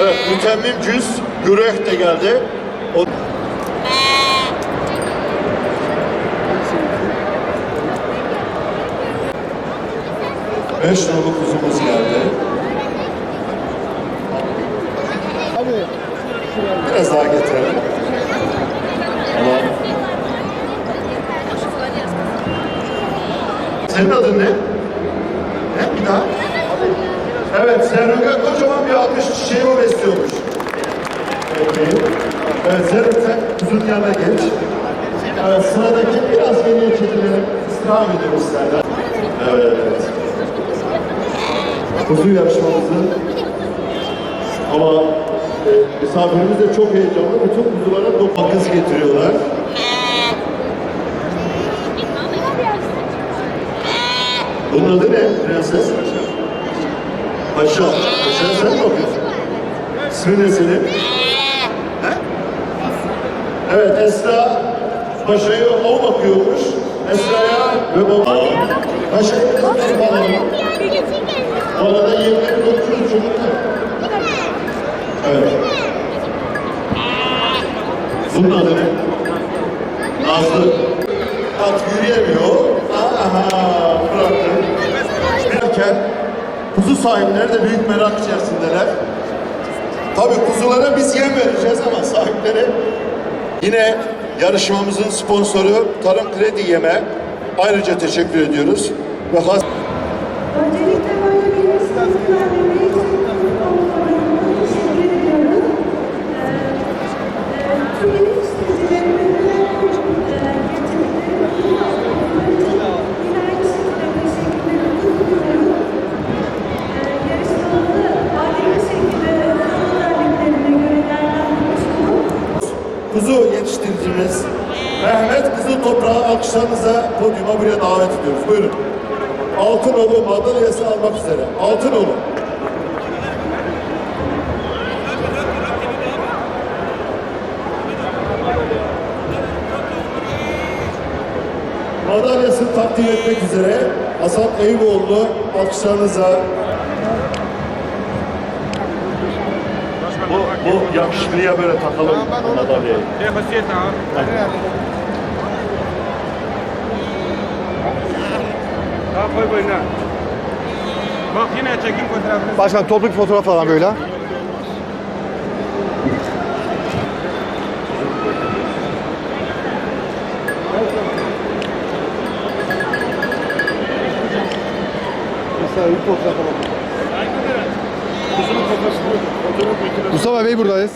Evet, mütemmim cüz Gürek de geldi. O... Beş nolu kuzumuz geldi. Biraz daha getirelim. Ama senin adın ne? Ne? Bir daha. Evet, kocaman bir alkış çiçeği o besliyormuş. Peki. Evet, Zerruga sen kuzun yanına geç. Evet, sıradaki biraz geriye çekilelim. İstirham ediyoruz senden. Evet. Kuzu yarışmamızın ama e, misafirimiz de çok heyecanlı. Bütün kuzulara dokuz getiriyorlar. Bunun adı ne prenses? Paşa. Paşa sen mi okuyorsun? Senin? He? Evet Esra Paşa'ya o bakıyormuş. Esra'ya ve baba. Paşa'yı kızları falan. Bu arada yemleri dokuyoruz çocuklar. Evet. Bunun adı ne? Nazlı. At yürüyemiyor. Aha, bıraktım. Derken kuzu sahipleri de büyük merak içerisindeler. Tabii kuzulara biz yem vereceğiz ama sahipleri yine yarışmamızın sponsoru Tarım Kredi Yeme ayrıca teşekkür ediyoruz. Ve kuzu yetiştiricimiz Mehmet Kızıl Toprağı alkışlarınıza podyuma buraya davet ediyoruz. Buyurun. Altınoğlu madalyası almak üzere. Altınoğlu. Madalyasını takdim etmek üzere Hasan Eyüboğlu alkışlarınıza bu, yakışıklıya böyle takalım madalyayı. Daha koy boyuna. Bak yine çekim fotoğrafını. Başkan toplu bir fotoğraf falan böyle. Mesela bir fotoğraf alalım. Mustafa Bey buradayız.